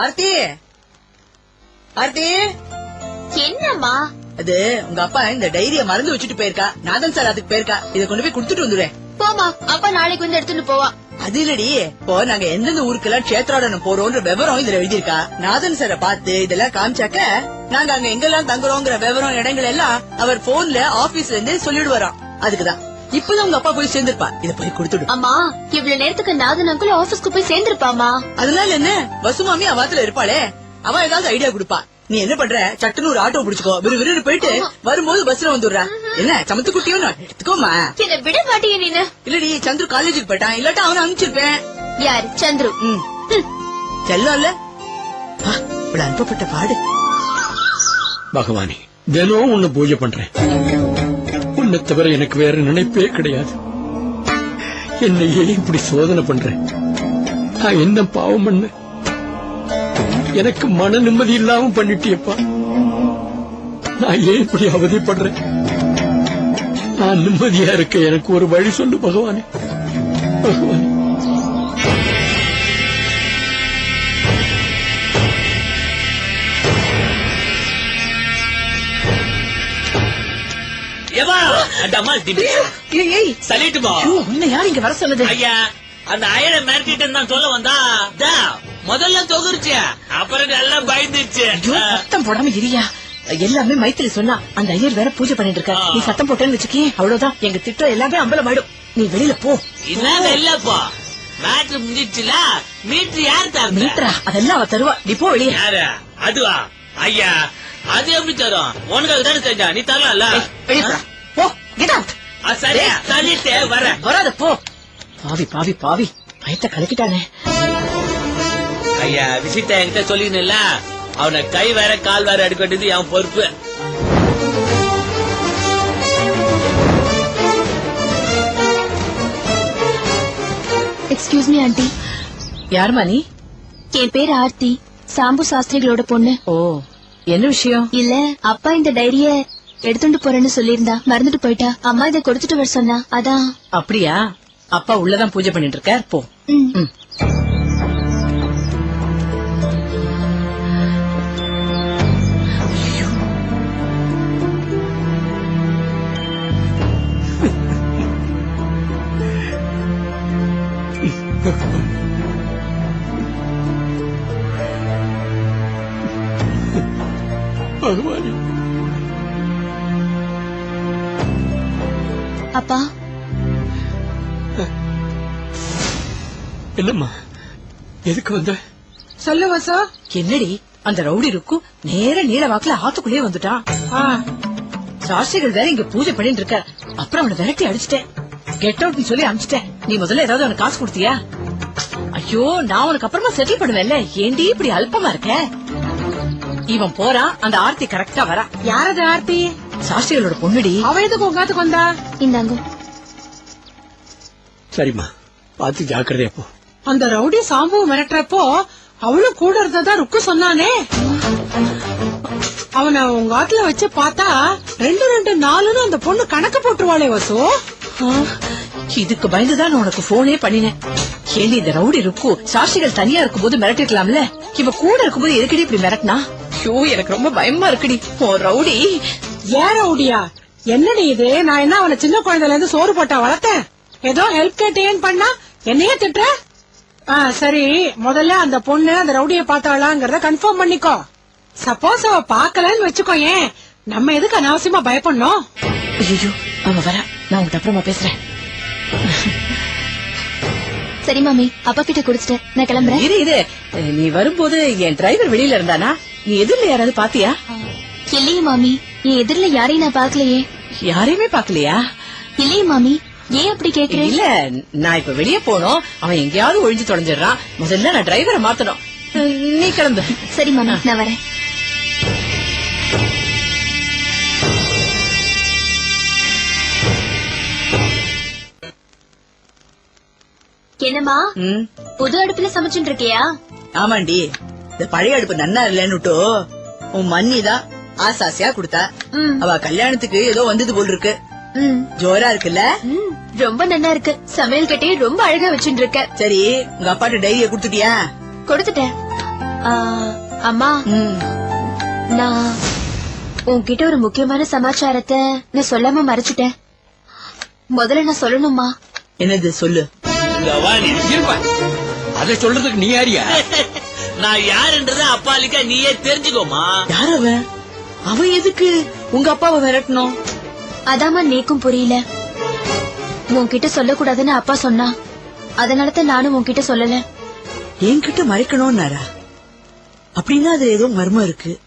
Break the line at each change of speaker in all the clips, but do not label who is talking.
ஆர்த்தி! ஆர்த்தி!
என்னம்மா?
அது உங்க அப்பா இந்த டைரிய மறந்து வச்சுட்டு போயிருக்கா. நாதன் சார் அதுக்கு போயிருக்கா. இத கொண்டு போய் கொடுத்துட்டு வந்துடுறேன்.
போமா அப்பா நாளைக்கு வந்து எடுத்துட்டு போவா.
அது இல்லடி. இப்போ நாங்க எந்தெந்த ஊருக்கெல்லாம் கஷேத்ராடனம் போறோம்ன்ற விவரம் இதுல எழுதியிருக்கா. நாதன் சாரை பார்த்து இதெல்லாம் காமிச்சாக்க நாங்க அங்க எங்கெல்லாம் தங்குறோங்கிற விவரம் இடங்கள் எல்லாம் அவர் போன்ல ஆபீஸ்ல இருந்து சொல்லிடுவாராம். அதுக்குதான். இப்பதான் உங்க அப்பா போய் சேர்ந்திருப்பா. இத போய் கொடுத்துடு
அம்மா இவ்வளவு நேரத்துக்கு நாதன் அங்கிள் ஆபீஸ்க்கு போய் சேர்ந்திருப்பாமா
அதனால என்ன? வசுமாமி அவாத்துல இருப்பாளே. அவ ஏதாவது ஐடியா கொடுப்பா. நீ என்ன பண்ற? சட்டுன்னு ஒரு ஆட்டோ பிடிச்சுக்கோ. விறுவிறுன்னு போயிட்டு வரும்போது பஸ்ல வந்துடுற. என்ன சமத்து குட்டியும் எடுத்துக்கோமா
என்ன விட மாட்டியே நீனு.
இல்லடி சந்துரு காலேஜுக்கு போயிட்டான். இல்லாட்டா அவனை அனுப்பிச்சிருப்பேன்.
யாரு? சந்துரு.
இல்ல ஆ, இவ்வளவு அனுப்பப்பட்ட பாடு.
பகவானே தினம் உன்னை பூஜை பண்றேன். உன்னை தவிர எனக்கு வேற நினைப்பே கிடையாது. என்னை ஏன் இப்படி சோதனை பண்றேன் நான் என்ன பாவம் பண்ண? எனக்கு மன நிம்மதி இல்லாம பண்ணிட்டியப்பா. நான் ஏன் இப்படி அவதிப்படுறேன்? நான் நிம்மதியா இருக்க எனக்கு ஒரு வழி சொல்லு பகவானே. பகவானே.
திடீர்
ஏய், ஐயோ, உன்னை யார் இங்க வர சொன்னது
ஐயா அந்த அயனை மிரட்டிட்டு தான் சொல்ல வந்தா. முதல்ல தொகுருச்சு. அப்புறம் எல்லாம் பயந்துச்சு
ஐயோ சத்தம் போடாம இரியா எல்லாமே மைத்திரி சொன்னா அந்த ஐயர் வேற பூஜை பண்ணிட்டு இருக்க. நீ சத்தம் போட்டேன்னு வச்சுக்கே அவ்வளவுதான். எங்க திட்டம் எல்லாமே அம்பலமாயிடும் நீ வெளியில போ.
என்ன இல்லப்பா. மேட்ரு முடிஞ்சிச்சுல மீட்ரு யார் தரா
மீட்ரா? அதெல்லாம் அவ தருவா. நீ போ வெளியே.
யாரு? அதுவா? ஐயா அது எப்படி தரும்? உனக்கு தானே செஞ்சா நீ தரலாம்ல?
வெளியே போடா. போ. கெட் அவுட் வராத போ. பாவி பாவி பாவி. பயத்தை கலக்கிட்டானே.
ஐயா விஷயத்த என்கிட்ட சொல்லிக்கணும்ல அவனை கை வேற கால் வேற எடுக்க வேண்டியது என் பொறுப்பு.
எக்ஸ்கியூஸ் மீ ஆண்டி
யாருமா நீ?
என் பேர் ஆர்த்தி. சாம்பு சாஸ்திரிகளோட பொண்ணு.
ஓ என்ன விஷயம்?
இல்ல அப்பா இந்த டைரிய எடுத்துட்டு போறேன்னு சொல்லியிருந்தா மறந்துட்டு போயிட்டா. அம்மா இதை கொடுத்துட்டு வர சொன்னா அதான்
அப்படியா? அப்பா உள்ளதான் பூஜை பண்ணிட்டு இருக்கார் போ.
ம்.
ம்.
பகவானே.
அப்பா.
என்னம்மா எதுக்கு வந்த?
சொல்லு வசா. என்னடி அந்த ரவுடி இருக்கு நேர நீல வாக்குல ஆத்துக்குள்ளே வந்துட்டான் சாஸ்திரிகள் வேற இங்க பூஜை பண்ணிட்டு இருக்க. அப்புறம் அவனை விரட்டி அடிச்சிட்டேன். கெட் அவுட்னு சொல்லி அமிச்சிட்டேன் நீ முதல்ல ஏதாவது அவனுக்கு காசு கொடுத்தியா? ஐயோ நான் உனக்கு அப்புறமா செட்டில் பண்ணுவேன்ல. ஏண்டி இப்படி அல்பமா இருக்க? இவன் போறான் அந்த ஆர்த்தி கரெக்டா வரா.
யாரது ஆர்த்தி?
சாஸ்திரிகளோட பொண்ணுடி.
அவ எதுக்கு உங்காத்துக்கு வந்தா?
இந்தாங்க.
சரிம்மா பார்த்து ஜாக்கிரதையா போ.
அந்த ரவுடி சாம்பு மிரட்டுறப்போ அவளும் கூட இருந்ததா ருக்கு சொன்னானே. அவனை உங்க ஆத்துல வச்சு பார்த்தா ரெண்டு ரெண்டு நாலுன்னு அந்த பொண்ணு கணக்கு போட்டுருவாளே வசு.
இதுக்கு பயந்துதான் உனக்கு போனே பண்ணினேன். ஏண்டி இந்த ரவுடி ருக்கு சாட்சிகள் தனியா இருக்கும்போது மிரட்டிருக்கலாம்ல. இவ கூட இருக்கும்போது எதுக்கடி இப்படி மிரட்டினா? ஐயோ எனக்கு ரொம்ப பயமா இருக்குடி. ஓ ரவுடி.
ஏன் ரவுடியா? என்னடி இது? நான் என்ன அவனை சின்ன குழந்தைல இருந்து சோறு போட்டா வளர்த்தேன்? ஏதோ ஹெல்ப் கேட்டேன்னு பண்ணா? என்னையே திட்டுற? ஆ சரி. முதல்ல அந்த பொண்ணு அந்த ரவுடிய பார்த்தாளாங்கிறத கன்ஃபார்ம் பண்ணிக்கோ. சப்போஸ் அவ பாக்கலன்னு வச்சுக்கோ ஏன்? நம்ம எதுக்கு அனாவசியமா பயப்படணும்?
ஐயோ அவன் வர. நான் உங்ககிட்ட அப்புறமா பேசுறேன்.
சரி மாமி. அப்பா கிட்ட கொடுத்துட்டேன் நான் கிளம்புறேன்.
இரு இரு. நீ வரும்போது என் டிரைவர் வெளியில இருந்தானா? நீ எதிரில யாராவது பாத்தியா?
இல்லையே மாமி. என் எதிரில யாரையும் நான் பாக்கலையே
யாரையுமே பாக்கலையா
இல்லையே மாமி ஏன் அப்படி கேக்குறேன்
இல்ல நான் இப்ப வெளியே போனோம். அவன் எங்கேயாவது ஒழிஞ்சு தொலைஞ்சிடுறான். முதல்ல நான் டிரைவரை மாத்தணும். நீ கிளம்பு.
சரி மாமி நான் வரேன். என்னம்மா?
ம்.
புது அடுப்புல சமைச்சுட்டு இருக்கியா?
ஆமாண்டி. இந்த பழைய அடுப்பு நன்னா இல்லன்னுட்டு உன் தான் ஆசாசியா கொடுத்தா.
ம்.
அவ கல்யாணத்துக்கு ஏதோ வந்தது போல் இருக்கு
ம்,
ஜோரா இருக்குல்ல?
ம், ரொம்ப நல்லா இருக்கு. சமையல் கட்டையே ரொம்ப அழகா வச்சுட்டு இருக்க
சரி உங்க அப்பாட்ட டைரிய குடுத்துட்டியா?
கொடுத்துட்டேன். ஆ, அம்மா.
ம்.
நான் உன்கிட்ட ஒரு முக்கியமான சமாச்சாரத்தை நான் சொல்லாம மறைச்சிட்டேன். முதல்ல நான் சொல்லணுமா
என்னது சொல்லு.
அதை சொல்றதுக்கு நீ யாரியா
நான் யாருன்றத அப்பாலிக்கா நீயே தெரிஞ்சுக்கோமா
யார் அவன்? அவன் எதுக்கு? உங்க அப்பாவை விரட்டணும்.
அதாம்மா நீக்கும் புரியல. உன்கிட்ட சொல்லக்கூடாதுன்னு அப்பா சொன்னா. அதனால தான் நானும் உன்கிட்ட சொல்லல.
என்கிட்ட மறைக்கணும்னாரா? அப்படின்னா அது ஏதோ மர்மம் இருக்கு.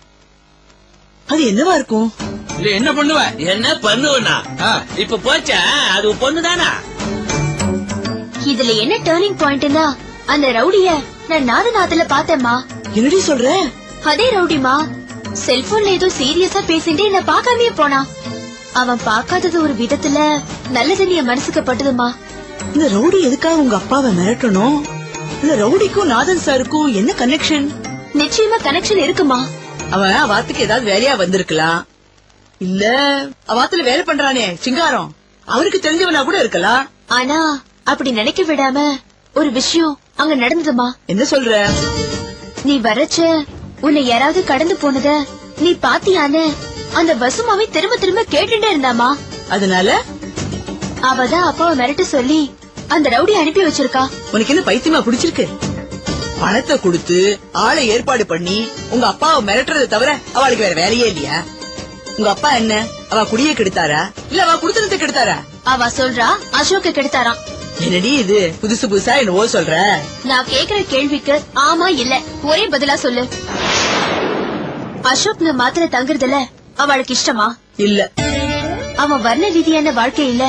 அது என்னவா இருக்கும்?
இல்ல என்ன பண்ணுவ?
என்ன பண்ணுவனா?
ஆ.
இப்ப போச்சா? அது பொண்ணுதானா?
இதுல என்ன டேர்னிங் பாயிண்ட்னா அந்த ரவுடிய நான் நாதநாதல பார்த்தேம்மா.
என்னடி சொல்ற?
அதே ரவுடிமா செல்போன்ல ஏதோ சீரியஸா பேசிட்டு என்ன பார்க்காமயே போனான் அவன் பார்க்காதது ஒரு விதத்துல நல்லதுன்னு என் மனசுக்கு பட்டுதுமா.
இந்த ரவுடி எதுக்காக உங்க அப்பாவை மிரட்டணும்? இந்த ரவுடிக்கும் நாதன் சாருக்கும் என்ன கனெக்ஷன்
நிச்சயமா கனெக்ஷன் இருக்குமா?
அவன் அவாத்துக்கு ஏதாவது வேலையா வந்திருக்கலாம் இல்ல அவாத்துல வேலை பண்றானே சிங்காரம். அவருக்கு தெரிஞ்சவனா கூட இருக்கலாம்
ஆனா அப்படி நினைக்க விடாம ஒரு விஷயம் அங்க நடந்ததுமா?
என்ன சொல்ற?
நீ வரச்ச உன்னை யாராவது கடந்து போனத நீ பாத்தியான்னு அந்த வசுமாவை திரும்ப திரும்ப கேட்டுட்டே இருந்தாமா?
அதனால?
அவதான் அப்பாவை மிரட்ட சொல்லி அந்த ரவுடி அனுப்பி வச்சிருக்கா.
உனக்கு என்ன பைத்தியமா பிடிச்சிருக்கு? பணத்தை கொடுத்து ஆளை ஏற்பாடு பண்ணி உங்க அப்பாவை மிரட்டுறதை தவிர அவளுக்கு வேற வேலையே இல்லையா? உங்க அப்பா என்ன? அவ குடியை கெடுத்தாரா? இல்ல அவ குடுத்தனத்தை கெடுத்தாரா?
அவ சொல்றா அசோக்க கெடுத்தாராம்.
என்னடி இது? புதுசு புதுசா என்னவோ சொல்ற.
நான் கேக்குற கேள்விக்கு ஆமா இல்ல ஒரே பதிலா சொல்லு. அசோக் நான் மாத்திர தங்குறதுல அவளுக்கு இஷ்டமா?
இல்ல.
அவன் வர்ண ரீதியான வாழ்க்கை இல்ல.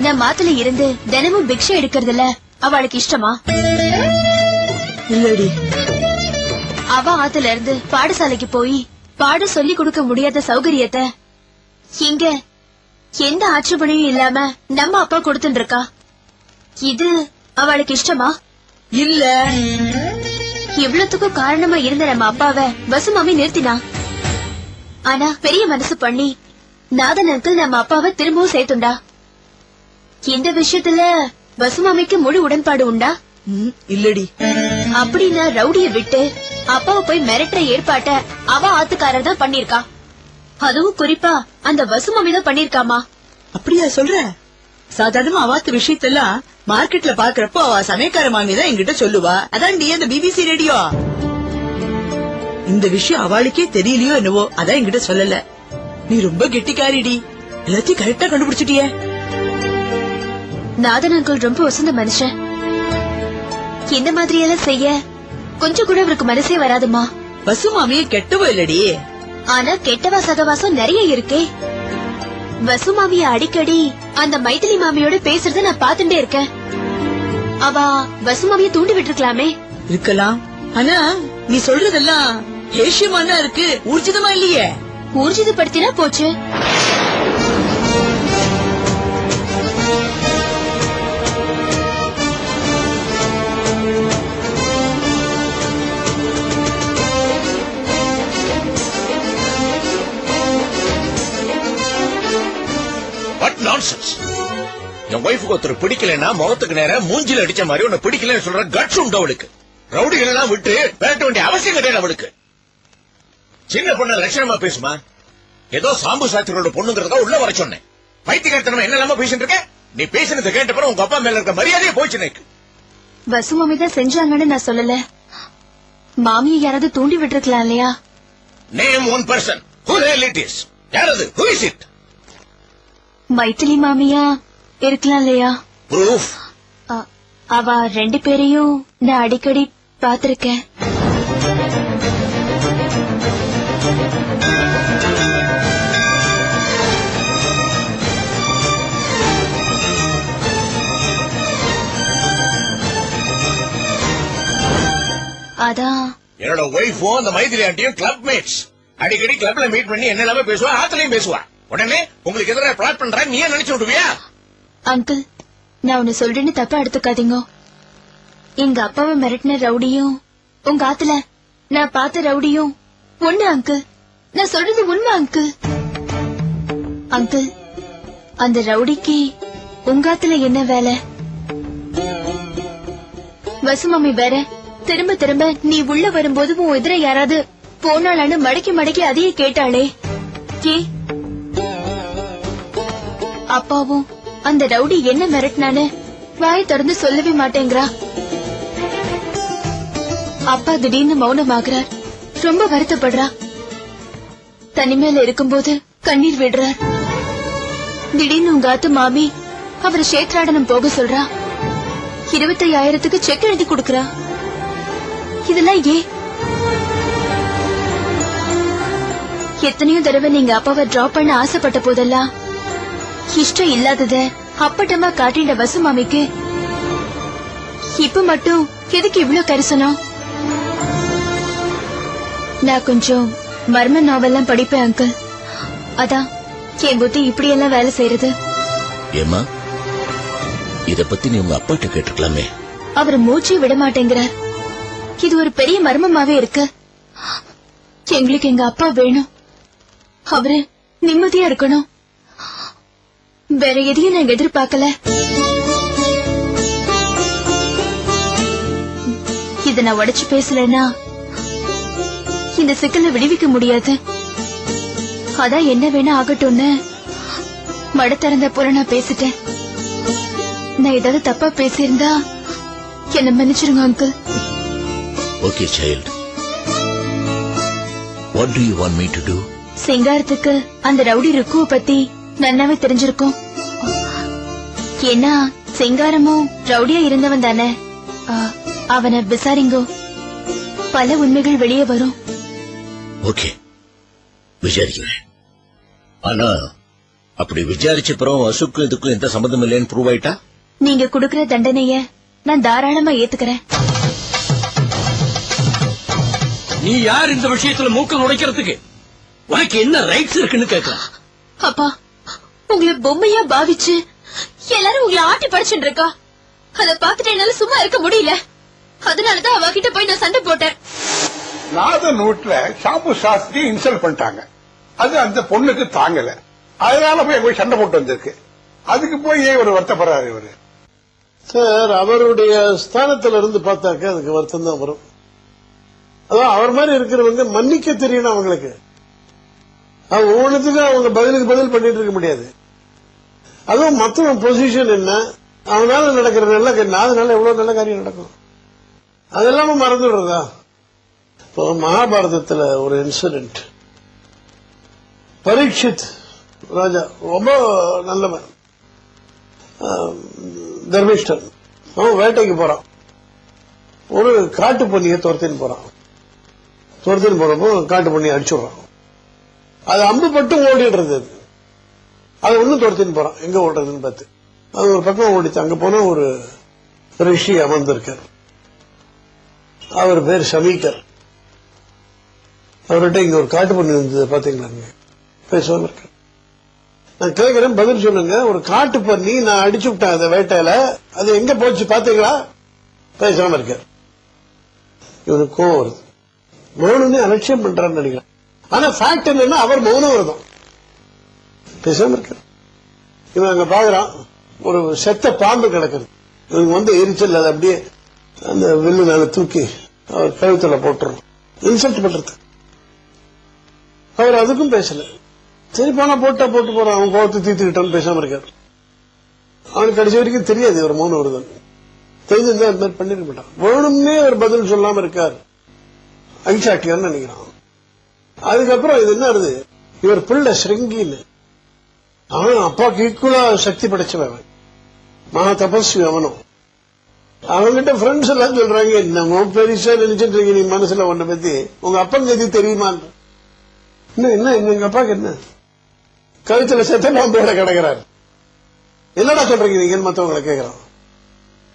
நான் மாத்துல இருந்து தினமும் பிக்ஷை எடுக்கறதுல அவளுக்கு இஷ்டமா?
இல்லடி.
அவ ஆத்துல இருந்து பாடசாலைக்கு போய் பாட சொல்லி கொடுக்க முடியாத சௌகரியத்தை இங்க எந்த ஆட்சேபனையும் இல்லாம நம்ம அப்பா கொடுத்துட்டு இருக்கா? இது அவளுக்கு இஷ்டமா?
இல்ல.
இவ்வளவுக்கும் காரணமா இருந்த நம்ம அப்பாவை. வசுமாமி நிறுத்தினா. ஆனா பெரிய மனசு பண்ணி நாதன் அங்கிள் நம்ம அப்பாவை திரும்பவும் சேர்த்துண்டா. இந்த விஷயத்துல வசுமாமிக்கு முழு உடன்பாடு உண்டா?
இல்லடி.
அப்படின்னா ரவுடிய விட்டு அப்பாவை போய் மிரட்டுற ஏற்பாட்ட அவ ஆத்துக்காரர் தான் பண்ணிருக்கா அதுவும் குறிப்பா அந்த வசுமாமி தான் பண்ணிருக்காமா
அப்படியா சொல்ற? சாதாரணமா அவாத்து விஷயத்தெல்லாம் மார்க்கெட்ல பாக்குறப்போ அவ சமயக்கார மாமி தான் என்கிட்ட சொல்லுவா. அதான் நீ அந்த பிபிசி ரேடியோ இந்த விஷயம் அவளுக்கே தெரியலையோ என்னவோ அதான் என்கிட்ட சொல்லல. நீ ரொம்ப கெட்டிக்காரிடி. எல்லாத்தையும் கரெக்டா கண்டுபிடிச்சிட்டியே.
நாதன் அங்கிள் ரொம்ப வசந்த மனுஷன். இந்த மாதிரி எல்லாம் செய்ய? கொஞ்சம் கூட அவருக்கு மனசே வராதுமா?
பசு மாமியே கெட்டவோ இல்லடி?
ஆனா கெட்டவா சகவாசம் நிறைய இருக்கே. வசு மாமிய அடிக்கடி அந்த மைதிலி மாமியோட பேசுறத நான் பாத்துட்டே இருக்கேன். அவ வசு மாமிய தூண்டி விட்டுருக்கலாமே.
இருக்கலாம். ஆனா நீ சொல்றதெல்லாம் ஏஷியமானா இருக்கு. ஊர்ஜிதமா இல்லையே?
ஊர்ஜிதப்படுத்தினா போச்சு.
நான்சென்ஸ் என் ஒய்ஃபுக்கு ஒருத்தர் பிடிக்கலன்னா முகத்துக்கு நேரா மூஞ்சில அடிச்ச மாதிரி உன்னை பிடிக்கலன்னு சொல்ற கட்ஸ் உண்டு அவளுக்கு. ரவுடிகள் எல்லாம் விட்டு விரட்ட வேண்டிய அவசியம் கிடையாது அவளுக்கு. சின்ன பொண்ணு லட்சணமா பேசுமா? ஏதோ சாம்பு சாத்திரோட பொண்ணுங்கிறதா உள்ள வர சொன்னேன். பைத்தியக்காரத்தனமா என்ன இல்லாம பேசிட்டு இருக்க? நீ பேசினதை கேட்டப்பறம் உங்க அப்பா மேல இருக்க மரியாதையே போச்சு எனக்கு.
வசு மாமி தான் செஞ்சாங்கன்னு நான் சொல்லல. மாமியை யாராவது தூண்டி விட்டுருக்கலாம் இல்லையா?
Name one person who it is யார் அது ஹூ இஸ் இட்
மைத்திலி மாமியா இருக்கலாம் இல்லையா?
ப்ரூஃப்.
அவ ரெண்டு பேரையும் நான் அடிக்கடி பாத்திருக்கேன் அதான்
என்னோட ஒய்ஃபும் அந்த மைதிலி ஆண்டியும் கிளப் மேட்ஸ் அடிக்கடி கிளப்ல மீட் பண்ணி என்ன எல்லாமே பேசுவா ஆத்துலயும் பேசுவா. உடனே உங்களுக்கு எதிராக பிளாட் பண்ற நீ நினைச்சு விடுவியா?
அங்கிள் நான் உன்னை சொல்றேன்னு தப்பா எடுத்துக்காதீங்க. எங்க அப்பாவை மிரட்டின ரவுடியும் உங்க ஆத்துல நான் பார்த்த ரவுடியும் ஒண்ணு அங்கிள். நான் சொல்றது உண்மை அங்கிள். அங்கிள் அந்த ரவுடிக்கு உங்க ஆத்துல என்ன வேலை? வசுமம்மி வேற திரும்ப திரும்ப நீ உள்ள வரும்போது உன் எதிர யாராவது போனாளான்னு மடக்கி மடக்கி அதையே கேட்டாளே. ஏ அப்பாவும் அந்த ரவுடி என்ன மிரட்டினானு வாய் திறந்து சொல்லவே மாட்டேங்கிறா. அப்பா திடீர்னு மௌனமாகிறார். ரொம்ப வருத்தப்படுறா. தனிமையில இருக்கும்போது கண்ணீர் விடுறார். திடீர்னு உங்க ஆத்து மாமி அவரை சேத்ராடனம் போக சொல்றா. இருபத்தையாயிரத்துக்கு செக் எழுதி கொடுக்கறா. இதெல்லாம் ஏன்? எத்தனையோ தடவை நீங்க அப்பாவை டிராப் பண்ண ஆசைப்பட்ட போதெல்லாம் இஷ்டம் இல்லாதத அப்பட்டமா காட்டின வசு மாமிக்கு இப்ப மட்டும் எதுக்கு இவ்ளோ கரிசனம்? நான் கொஞ்சம் மர்ம நாவெல்லாம் படிப்பேன் அங்கிள். அதான் என் புத்தி இப்படியெல்லாம் வேலை செய்யறது.
ஏமா இத பத்தி நீ உங்க அப்பாட்ட கேட்டிருக்கலாமே.
அவர் மூச்சை விட மாட்டேங்கிறார். இது ஒரு பெரிய மர்மமாவே இருக்கு. எங்களுக்கு எங்க அப்பா வேணும். அவரு நிம்மதியா இருக்கணும். வேற எதையும் நான் எதிர்பார்க்கல. இத நான் உடைச்சு பேசலன்னா இந்த சிக்கலை விடுவிக்க முடியாது. அதான் என்ன வேணா ஆகட்டும்னு மட திறந்த போல நான் பேசிட்டேன். நான் ஏதாவது தப்பா பேசியிருந்தா என்ன மன்னிச்சிருங்க uncle
okay child what do you want me to do
சிங்காரத்துக்கு அந்த ரவுடி ருக்குவ பத்தி நன்னாவே தெரிஞ்சிருக்கும். ஏன்னா சிங்காரமும் ரவுடியா இருந்தவன் தானே. அவனை விசாரிங்கோ. பல உண்மைகள் வெளியே வரும்.
ஓகே. விசாரிக்கிறேன். ஆனா அப்படி விசாரிச்ச பிறகு அசுக்கும் இதுக்கும் எந்த சம்பந்தம் இல்லைன்னு ப்ரூவ் ஆயிட்டா?
நீங்க குடுக்கற தண்டனைய நான் தாராளமா ஏத்துக்கிறேன்.
நீ யார் இந்த விஷயத்துல மூக்க நுழைக்கிறதுக்கு? உனக்கு என்ன ரைட்ஸ் இருக்குன்னு கேட்கலாம்.
அப்பா உங்களை பொம்மையா பாவிச்சு எல்லாரும் உங்களை ஆட்டி படிச்சுட்டு இருக்கா அத பாத்துட்டு என்னால சும்மா இருக்க முடியல. அதனாலதான் அவகிட்ட போய் நான் சண்டை போட்டேன்.
நாதன் வீட்டுல ஷாம்பு சாஸ்திரி இன்சல்ட் பண்ணிட்டாங்க. அது அந்த பொண்ணுக்கு தாங்கல. அதனால போய் போய் சண்டை போட்டு வந்திருக்கு. அதுக்கு போய் ஏன் இவர் வருத்தப்படுறாரு இவரு?
சார் அவருடைய ஸ்தானத்துல இருந்து பார்த்தாக்க அதுக்கு வருத்தம் தான் வரும். அதான் அவர் மாதிரி இருக்கிறவங்க மன்னிக்க தெரியணும் அவங்களுக்கு. ஒவ்வொன்றுத்துக்கும் அவங்க பதிலுக்கு பதில் பண்ணிட்டு இருக்க முடியாது. அதுவும் மற்ற பொசிஷன் என்ன? அவனால நடக்கிற நல்ல காரியம் அதனால எவ்வளவு நல்ல காரியம் நடக்கும்? அதெல்லாம மறந்துடுறதா? இப்போ மகாபாரதத்துல ஒரு இன்சிடென்ட் பரீட்சித் ராஜா ரொம்ப நல்லவன். தர்மிஷ்டன். அவன் வேட்டைக்கு போறான். ஒரு காட்டு பண்ணியை துரத்தின்னு போறான். துரத்தின்னு போறப்போ காட்டு பண்ணியை அடிச்சுடுறான். அது அம்பு பட்டு ஓடிடுறது அதை ஒன்றும் துரத்தின்னு போறான். எங்க ஓடுறதுன்னு பார்த்து. அது ஒரு பக்கம் ஓடிச்சு. அங்க போனா ஒரு ரிஷி அமர்ந்திருக்கார். அவர் பேர் சமீகர். அவர்கிட்ட இங்க ஒரு காட்டு பண்ணி இருந்தது பாத்தீங்களா நீங்க? பேசாம இருக்க நான் கேட்கிறேன் பதில் சொல்லுங்க. ஒரு காட்டு பண்ணி நான் அடிச்சு விட்டேன் அந்த வேட்டையில. அது எங்க போச்சு பாத்தீங்களா பேசாம இருக்க இவனுக்கு கோவம் வருது. மௌனமே அலட்சியம் பண்றான்னு நினைக்கிறேன். ஆனா ஃபேக்ட் என்னன்னா அவர் மௌனம் வருதும். பேசாம இருக்க. இவன் அங்க பாக்குறான் ஒரு செத்த பாம்பு கிடக்குது. இவனுக்கு வந்து எரிச்சல் அதை அப்படியே அந்த வில்லு மேல தூக்கி அவர் கழுத்துல போட்டுரும் இன்சல்ட் பண்றது. அவர் அதுக்கும் பேசல. சரி போனா போட்டா போட்டு போறான். அவன் கோவத்தை தீர்த்துக்கிட்டான்னு பேசாம இருக்காரு. அவனுக்கு கடைசி வரைக்கும் தெரியாது இவர் மௌன வருதன் தெரிஞ்சிருந்தா அது மாதிரி பண்ணிருக்க மாட்டான். வேணும்னே அவர் பதில் சொல்லாம இருக்கார். ஐசாட்டியான்னு நினைக்கிறான். அதுக்கப்புறம் இது என்ன ஆகுது? இவர் பிள்ளை ஸ்ரிங்கின்னு அவன் அப்பாவுக்கு ஈக்குவலா சக்தி படைச்சவன் அவன். மகா தபஸ்வி அவனும். அவன்கிட்ட ஃப்ரெண்ட்ஸ் எல்லாம் சொல்றாங்க என்னமோ பெருசா நினைச்சிட்டு இருக்கீங்க நீ மனசுல உன்னை பத்தி உங்க அப்பன் கதி தெரியுமா என்ன என்ன எங்க அப்பாக்கு என்ன? கழுத்துல செத்த பாம்போட கிடக்கிறாரு. என்னடா சொல்றீங்க நீங்க மத்தவங்களை கேக்குறான்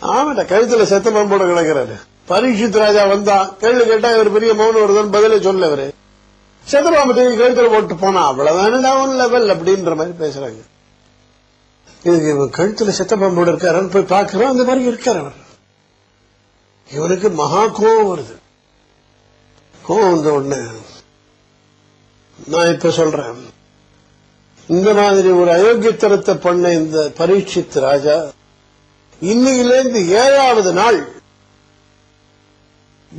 ஆமாடா கழுத்துல செத்த பாம்போட கிடக்கிறாரு. பரீட்சித் ராஜா வந்தா கேள்வி கேட்டா இவர் பெரிய மௌனம் வருதுன்னு பதிலே சொல்ல இவரு. செத்தபாம்பு தூக்கி கழுத்துல போட்டு போனா அவ்வளவுதானடா டவுன் லெவல் அப்படின்ற மாதிரி பேசுறாங்க. இதுக்கு இவன் கழுத்துல சித்தப்பாம்போடு பாம்போட போய் பாக்குறோம் அந்த மாதிரி இருக்காரு அவர். இவனுக்கு மகா கோவம் வருது. கோவம் வந்த உடனே நான் இப்ப சொல்றேன். இந்த மாதிரி ஒரு அயோக்கியத்தனத்தை பண்ண இந்த பரீட்சித் ராஜா இன்னையிலேருந்து ஏழாவது நாள்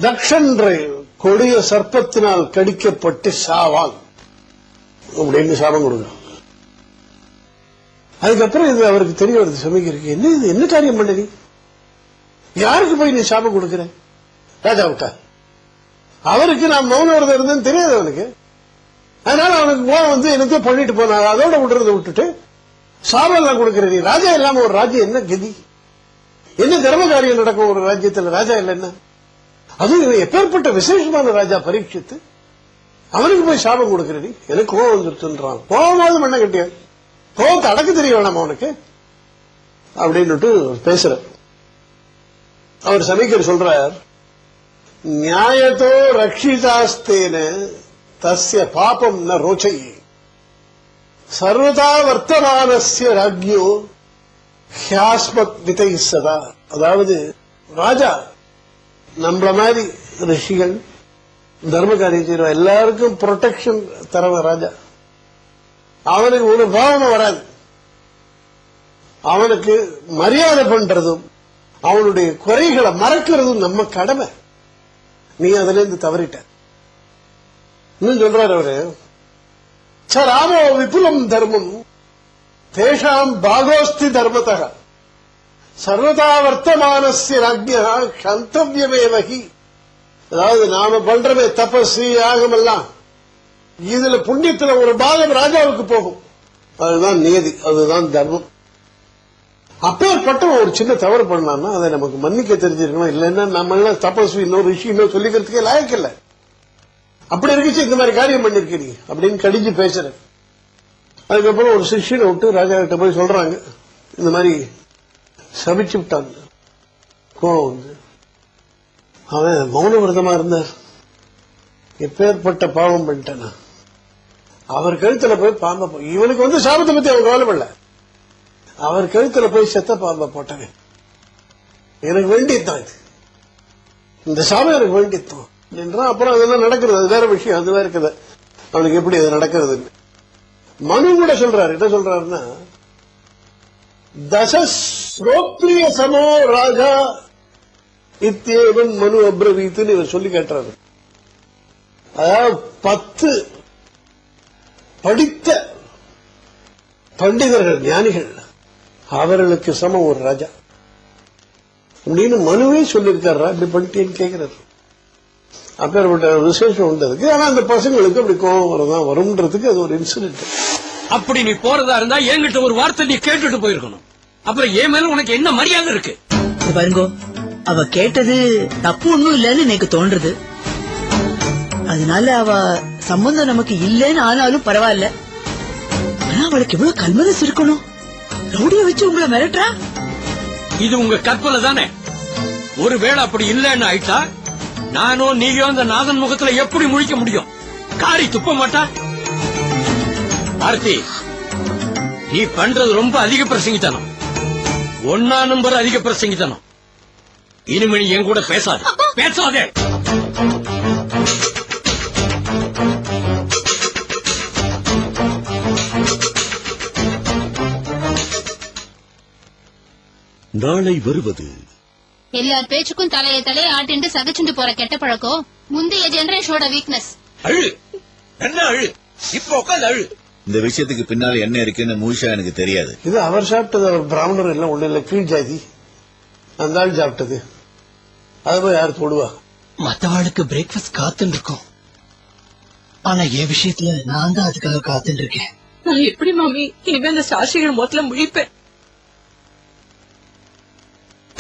தக்ஷன்ற கொடிய சர்ப்பத்தினால் கடிக்கப்பட்டு சாவான் அப்படின்னு சாபம் கொடுக்குறான். அதுக்கப்புறம் இது அவருக்கு தெரிய வருது சமைக்கிறதுக்கு என்ன இது? என்ன காரியம் பண்ண நீ? யாருக்கு போய் நீ சாபம் கொடுக்கிற? ராஜாவுக்கா அவருக்கு நான் மௌன விரதம் இருந்தேன்னு தெரியாது அவனுக்கு. அதனால அவனுக்கு போக வந்து எனக்கே பண்ணிட்டு போனாங்க அதோட விடுறத விட்டுட்டு சாபம் எல்லாம் கொடுக்கிற நீ. ராஜா இல்லாம ஒரு ராஜ்யம் என்ன கதி? என்ன தர்ம காரியம் நடக்கும் ஒரு ராஜ்யத்தில்? ராஜா இல்லைன்னா? அதுவும் எப்பேற்பட்ட விசேஷமான ராஜா பரீட்சித்து அவனுக்கு போய் சாபம் கொடுக்கிற எனக்கு கோவம் வந்துருச்சுன்றான். கோவமாவது மண்ண கட்டியா கோவத்தை அடக்க தெரிய வேணாம் அவனுக்கு. அப்படின்னுட்டு பேசுற அவர் சமைக்கர் சொல்றார் நியாயத்தோ ரட்சிதாஸ்தேன தஸ்ய பாபம் ந ரோச்சை சர்வதா வர்த்தமானசிய ராஜ்யோ ஹியாஸ்மத் விதை சதா அதாவது ராஜா நம்மள மாதிரி ரிஷிகள் தர்ம காரியம் செய்யறோம் எல்லாருக்கும் ப்ரொடெக்ஷன் தரவன் ராஜா. அவனுக்கு ஒரு பாவனை வராது. அவனுக்கு மரியாதை பண்றதும் அவனுடைய குறைகளை மறக்கிறதும் நம்ம கடமை. நீ அதுல இருந்து தவறிட்ட. இன்னும் சொல்றாரு அவரு ச ராமோ விபுலம் தர்மம் தேஷாம் பாகோஸ்தி தர்மத்தகா. சர்வதா வர்த்தமானஸ்ய ராஜ்யா கந்தவியமேவகி அதாவது நாம பண்றமே தபஸ்வி யாகமெல்லாம். இதுல புண்ணியத்துல ஒரு பாகம் ராஜாவுக்கு போகும். அதுதான் நியதி அதுதான் தர்மம். அப்பேற்பட்ட ஒரு சின்ன தவறு பண்ணான்னா அதை நமக்கு மன்னிக்க தெரிஞ்சிருக்கணும். இல்லைன்னா நம்ம எல்லாம் தபஸ்வி இன்னொரு ரிஷி சொல்லிக்கிறதுக்கே லாயக்கு அப்படி இருக்குச்சு இந்த மாதிரி காரியம் பண்ணிருக்கீங்க. அப்படின்னு கடிஞ்சு பேசுறேன் அதுக்கப்புறம் ஒரு சிஷ்யனை விட்டு ராஜா கிட்ட போய் சொல்றாங்க. இந்த மாதிரி சபிச்சு விட்டாங்க. கோவம் வந்து. அவன் மௌன விரதமா இருந்தார். எப்பேற்பட்ட பாவம் பண்ணிட்டானா? அவர் கழுத்துல போய் பாம்பை போ- இவனுக்கு வந்து சாபத்தை பத்தி அவன் கவலைப்படல அவர் கழுத்துல போய் செத்த பாம்பை போட்டவன். எனக்கு வேண்டியதுதான் இது. இந்த சாபம் எனக்கு வேண்டியதுதான். என்றான். அப்புறம் அதெல்லாம் நடக்கிறது. அது வேற விஷயம். அது வேற அவனுக்கு எப்படி அது நடக்கிறதுன்னு. மனு கூட சொல்றாரு. என்ன சொல்றாருன்னா தசஸ்ரோத்ரிய சமோ ராஜா இத்தேவன் மனு அப்ரவீத்துன்னு இவர் சொல்லி கேட்டாரு. அதாவது பத்து படித்த பண்டிதர்கள் ஞானிகள் அவர்களுக்கு சமம் ஒரு ராஜா. அப்படின்னு மனுவே சொல்லியிருக்காரா? இப்படி பண்ணிட்டேன்னு கேட்கிறாரு. அப்பேற்பட்ட விசேஷம் உண்டதுக்கு ஆனா அந்த பசங்களுக்கு அப்படி கோபம் வரதான் வரும்ன்றதுக்கு அது ஒரு இன்சிடென்ட்
அப்படி நீ போறதா இருந்தா என்கிட்ட ஒரு வார்த்தை நீ கேட்டுட்டு போயிருக்கணும். அப்புறம் என் மேல உனக்கு என்ன மரியாதை இருக்கு?
பாருங்கோ அவ கேட்டது தப்பு ஒண்ணும் இல்லைன்னு எனக்கு தோன்றது. அதனால அவ சம்பந்தம் நமக்கு இல்லைன்னு ஆனாலும் பரவாயில்ல. ஆனா அவளுக்கு எவ்வளவு கல்மனசு இருக்கணும்? ரவுடிய வச்சு உங்களை மிரட்டுறா?
இது உங்க கற்பனை தானே? ஒருவேளை அப்படி இல்லைன்னு ஆயிட்டா நானும் நீயும் அந்த நாதன் முகத்துல எப்படி முழிக்க முடியும்? காரி துப்ப மாட்டா? ஆர்த்தி நீ பண்றது ரொம்ப அதிக பிரசங்கித்தனம். ஒன்னா நம்பர் அதிக பிரசங்கித்தனம். இனிமே நீ என் கூட பேசாத. பேசாதே!
நாளை வருவது
எல்லார் பேச்சுக்கும் தலைய தலைய ஆட்டிண்டு சகிச்சுண்டு போற கெட்ட பழக்கம் முந்தைய ஜெனரேஷனோட வீக்னஸ்
அழு! என்ன அழு? இப்ப உட்காந்து அழு!
இந்த விஷயத்துக்கு பின்னால என்ன இருக்குன்னு முழுசா எனக்கு தெரியாது.
இது அவர் சாப்பிட்டது அவர் பிராமணர் எல்லாம் ஒண்ணு இல்ல கீழ் ஜாதி. அந்த ஆள் சாப்பிட்டது. அது போய் யார் தொடுவா?
மத்தவாளுக்கு பிரேக்ஃபாஸ்ட் காத்துன்னு இருக்கோம் ஆனா என் விஷயத்துல நான் தான் அதுக்காக காத்துட்டு இருக்கேன்
நான் எப்படி மாமி? இனிமே இந்த சாட்சிகள் மொத்தல முழிப்பேன்.